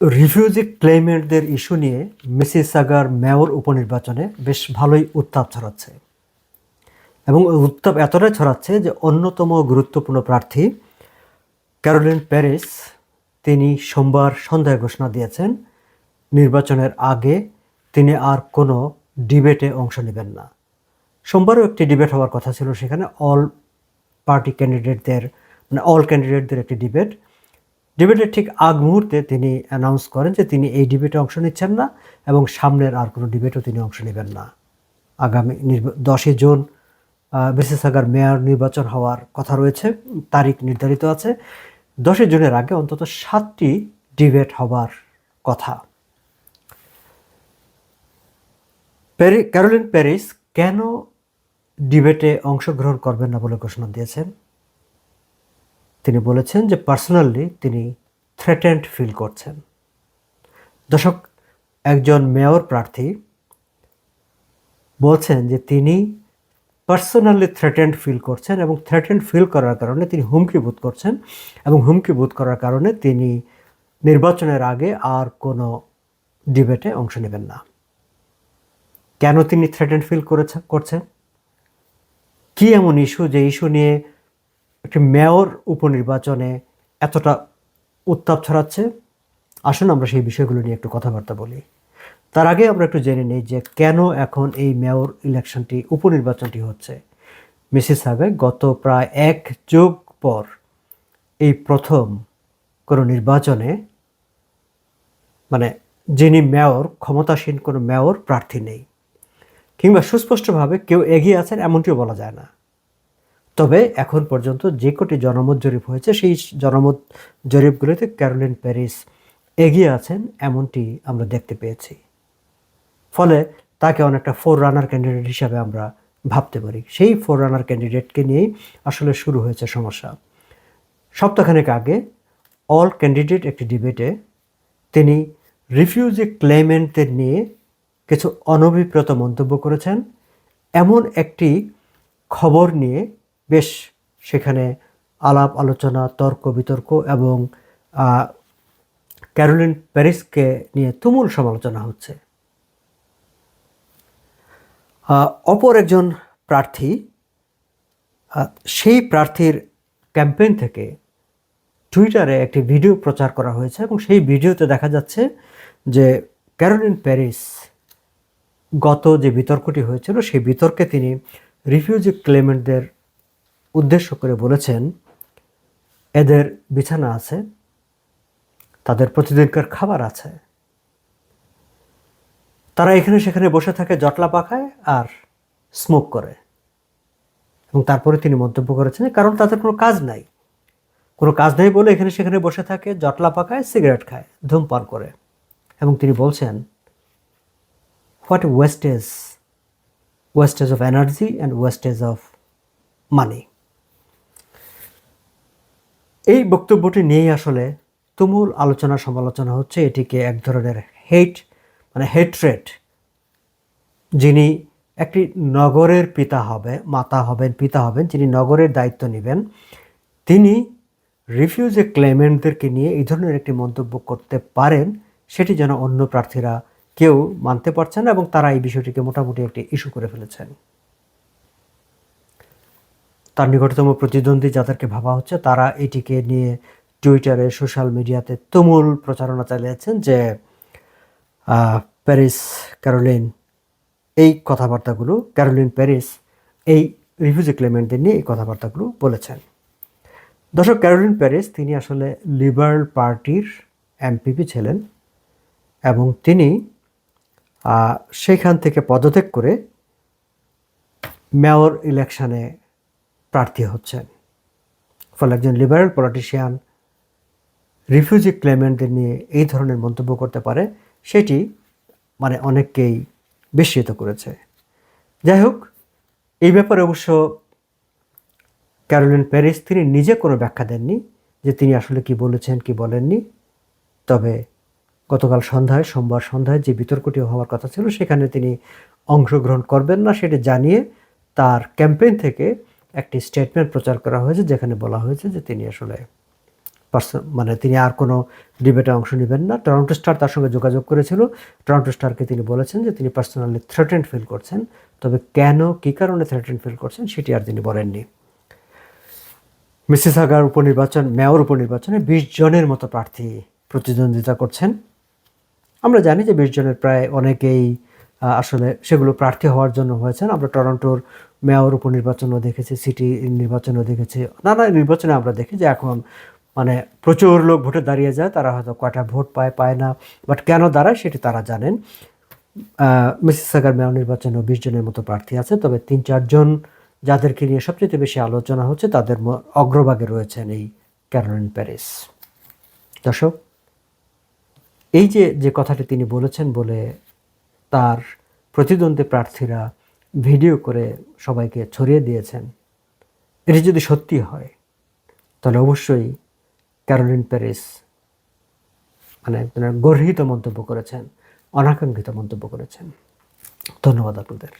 Refugee ক্লেমেন্টদের issue নিয়ে মিসিসাগার mayor উপনির্বাচনে বেশ ভালোই উত্তাপ ছড়াচ্ছে। এবং উত্তাপ এতটাই ছড়াচ্ছে যে অন্যতম গুরুত্বপূর্ণ প্রার্থী ক্যারোলিন প্যারিস, তিনি সোমবার সন্ধ্যায় ঘোষণা দিয়েছেন, নির্বাচনের আগে তিনি আর কোনো ডিবেটে অংশ নেবেন না। সোমবারও একটি ডিবেট হওয়ার কথা ছিল সেখানে অল পার্টি ক্যান্ডিডেটদের মানে অল ক্যান্ডিডেটদের একটি ডিবেট। ডিবেটের ঠিক আগ মুহূর্তে তিনি অ্যানাউন্স করেন যে তিনি এই ডিবেটে অংশ নিচ্ছেন না এবং সামনের আর কোনো ডিবেটও তিনি অংশ নেবেন না। আগামী দশই জুন বিশেষাগার মেয়র নির্বাচন হওয়ার কথা রয়েছে, তারিখ নির্ধারিত আছে। দশই জুনের আগে অন্তত সাতটি ডিবেট হবার কথা। প্যারি ক্যারোলিন প্যারিস কেন ডিবেটে অংশগ্রহণ করবেন না বলে ঘোষণা দিয়েছেন? তিনি বলেছেন যে পার্সোনালি তিনি থ্রেটেন্ড ফিল করছেন। দর্শক, একজন মেয়র প্রার্থী বলছেন যে তিনি পার্সোনালি থ্রেটেন্ড ফিল করছেন এবং থ্রেটেন্ড ফিল করার কারণে তিনি হুমকি বোধ করছেন এবং হুমকি বোধ করার কারণে তিনি নির্বাচনের আগে আর কোনো ডিবেটে অংশ নেবেন না। কেন তিনি থ্রেটেন্ড ফিল করেছে, করছেন? কী এমন ইস্যু যে ইস্যু নিয়ে একটি মেয়র উপনির্বাচনে এতটা উত্তাপ ছড়াচ্ছে? আসুন আমরা সেই বিষয়গুলো নিয়ে একটু কথাবার্তা বলি। তার আগে আমরা একটু জেনে নিই যে কেন এখন এই মেয়র ইলেকশনটি, উপনির্বাচনটি হচ্ছে। মিসিস সাবে গত প্রায় এক যুগ পর এই প্রথম কোনো নির্বাচনে মানে যিনি মেয়র, ক্ষমতাসীন কোনো মেয়র প্রার্থী নেই। কিংবা সুস্পষ্টভাবে কেউ এগিয়ে আছেন এমনটিও বলা যায় না। তবে এখন পর্যন্ত যে কটি জনমত জরিপ হয়েছে, সেই জনমত জরিপগুলোতে ক্যারোলিন প্যারিস এগিয়ে আছেন এমনটি আমরা দেখতে পেয়েছি। ফলে তাকে অনেকটা ফোর রানার ক্যান্ডিডেট হিসাবে আমরা ভাবতে পারি। সেই ফোর রানার ক্যান্ডিডেটকে নিয়েই আসলে শুরু হয়েছে সমস্যা। সপ্তাহখানেক আগে অল ক্যান্ডিডেট একটি ডিবেটে তিনি রিফিউজি ক্লেমেন্টদের নিয়ে কিছু অনভিপ্রেত মন্তব্য করেছেন। এমন একটি খবর নিয়ে বেশ সেখানে আলাপ, আলোচনা, তর্ক, বিতর্ক এবং ক্যারোলিন প্যারিসকে নিয়ে তুমুল সমালোচনা হচ্ছে। অপর একজন প্রার্থী সেই প্রার্থীর ক্যাম্পেইন থেকে টুইটারে একটি ভিডিও প্রচার করা হয়েছে এবং সেই ভিডিওতে দেখা যাচ্ছে যে ক্যারোলিন প্যারিস গত যে বিতর্কটি হয়েছিল, সেই বিতর্কে তিনি রিফিউজি ক্লেমেন্টদের উদ্দেশ্য করে বলেছেন, এদের বিছানা আছে, তাদের প্রতিদিনকার খাবার আছে। তারা এখানে সেখানে বসে থাকে জটলা পাখায় আর স্মোক করে। এবং তারপরে তিনি মন্তব্য করেছেন, কারণ তাদের কোনো কাজ নাই। কোনো কাজ নেই বলে এখানে সেখানে বসে থাকে জটলা পাকায় সিগারেট খায়, ধূমপান করে। এবং তিনি বলছেন what wastage wastage of energy and wastage of money এই বক্তব্যটি নিয়েই আসলে তুমুল আলোচনা সমালোচনা হচ্ছে। এটিকে এক ধরনের হেট মানে হেট্রেট যিনি একটি নগরের পিতা হবে মাতা হবেন, পিতা হবেন, যিনি নগরের দায়িত্ব নেবেন, তিনি রিফিউজে ক্লেমেন্টদেরকে নিয়ে এই ধরনের একটি মন্তব্য করতে পারেন। সেটি যেন অন্য প্রার্থীরা কেউ মানতে পারছেন না এবং তারা এই বিষয়টিকে মোটামুটি একটি ইস্যু করে ফেলেছেন। তার নিকটতম প্রতিদ্বন্দ্বী যাদেরকে ভাবা হচ্ছে, তারা এটিকে নিয়ে টুইটারে সোশ্যাল মিডিয়াতে তুমুল প্রচারণা চালিয়েছেন যে প্যারিস, ক্যারোলিন, এই কথাবার্তাগুলো, ক্যারোলিন প্যারিস, এই রিফিউজি ক্লেমেন্টদের নিয়ে এই কথাবার্তাগুলো বলেছেন। দর্শক, ক্যারোলিন প্যারিস তিনি আসলে লিবারেল পার্টির এমপিপি ছিলেন এবং তিনি সেইখান থেকে পদত্যাগ করে মেয়র ইলেকশনে প্রার্থী হচ্ছেন। ফলে একজন লিবারেল পলিটিশিয়ান রিফিউজি ক্লেমেন্টদের নিয়ে এই ধরনের মন্তব্য করতে পারে, সেটি মানে অনেককেই বিস্মিত করেছে। যাই হোক, এই ব্যাপারে অবশ্য ক্যারোলিন প্যারিস তিনি নিজে কোনো ব্যাখ্যা দেননি যে তিনি আসলে কি বলেছেন, কি বলেননি। তবে গতকাল সন্ধ্যায়, সোমবার সন্ধ্যায় যে বিতর্কটি হওয়ার কথা ছিল, সেখানে তিনি অংশগ্রহণ করবেন না সেটি জানিয়ে তার ক্যাম্পেইন থেকে একটি স্টেটমেন্ট প্রচার করা হয়েছে যেখানে বলা হয়েছে যে তিনি আসলে পার্সন মানে তিনি আর কোনো ডিবেটে অংশ নেবেন না। টরন্টো স্টার তার সঙ্গে যোগাযোগ করেছিল। টরন্টো স্টারকে তিনি বলেছেন যে তিনি পার্সোনালি থ্রেটেন্ড ফিল করছেন। তবে কেন, কী কারণে থ্রেটেন্ড ফিল করছেন সেটি আর তিনি বলেননি। মিসেস মিসিসাগার উপনির্বাচন, মেয়র উপনির্বাচনে বিশ জনের মতো প্রার্থী প্রতিদ্বন্দ্বিতা করছেন। আমরা জানি যে বিশ জনের প্রায় অনেকেই আসলে সেগুলো প্রার্থী হওয়ার জন্য হয়েছেন। আমরা টরন্টোর মেয়র, উপনির্বাচনও দেখেছি, সিটি নির্বাচনও দেখেছি। নানা নির্বাচনে আমরা দেখি যে এখন মানে প্রচুর লোক ভোটে দাঁড়িয়ে যায়, তারা হয়তো কয়টা ভোট পায় পায় না। বাট কেন দাঁড়ায় সেটি তারা জানেন। মিসিসাগার মেয়র নির্বাচনেও বিশ জনের মতো প্রার্থী আছে তবে তিন চারজন যাদেরকে নিয়ে সবচেয়ে বেশি আলোচনা হচ্ছে, তাদের অগ্রভাগে রয়েছেন এই ক্যারোলিন প্যারিস। দর্শক, এই যে যে কথাটি তিনি বলেছেন বলে তার প্রতিদ্বন্দ্বী প্রার্থীরা ভিডিও করে সবাইকে ছড়িয়ে দিয়েছেন। এটি যদি সত্যি হয়, তাহলে অবশ্যই ক্যারোলিন প্যারিস মানে গর্হিত মন্তব্য করেছেন, অনাকাঙ্ক্ষিত মন্তব্য করেছেন। ধন্যবাদ আপনাদের।